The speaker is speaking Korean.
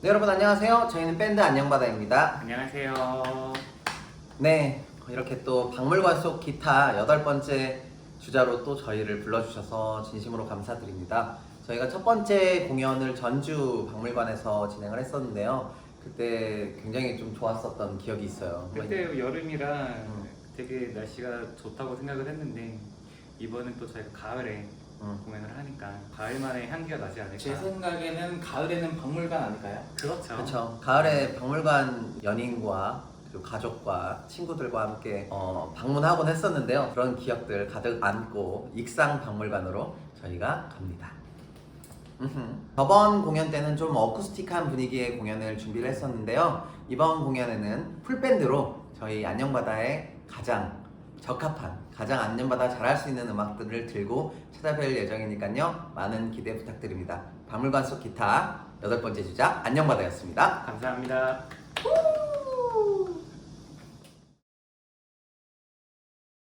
네 여러분 안녕하세요. 저희는 밴드 안녕바다입니다. 안녕하세요. 네 이렇게 또 박물관 속 기타 여덟 번째 주자로 또 저희를 불러주셔서 진심으로 감사드립니다. 저희가 첫 번째 공연을 전주 박물관에서 진행을 했었는데요. 그때 굉장히 좀 좋았었던 기억이 있어요. 그때 여름이라 음. 되게 날씨가 좋다고 생각을 했는데 이번엔 또 저희가 가을에 음. 공연을 하니까 가을만의 향기가 나지 않을까. 제 생각에는 가을에는 박물관 아닐까요? 그렇죠. 그렇죠. 가을에 박물관 연인과 그리고 가족과 친구들과 함께 어, 방문하곤 했었는데요. 그런 기억들 가득 안고 익상 박물관으로 저희가 갑니다. 음흠. 저번 공연 때는 좀 어쿠스틱한 분위기의 공연을 준비를 했었는데요. 이번 공연에는 풀밴드로 저희 안녕바다에 가장 적합한, 가장 안녕바다 잘할 수 있는 음악들을 들고 찾아뵐 예정이니까요. 많은 기대 부탁드립니다. 박물관 속 기타 여덟 번째 주자 안녕바다였습니다. 감사합니다.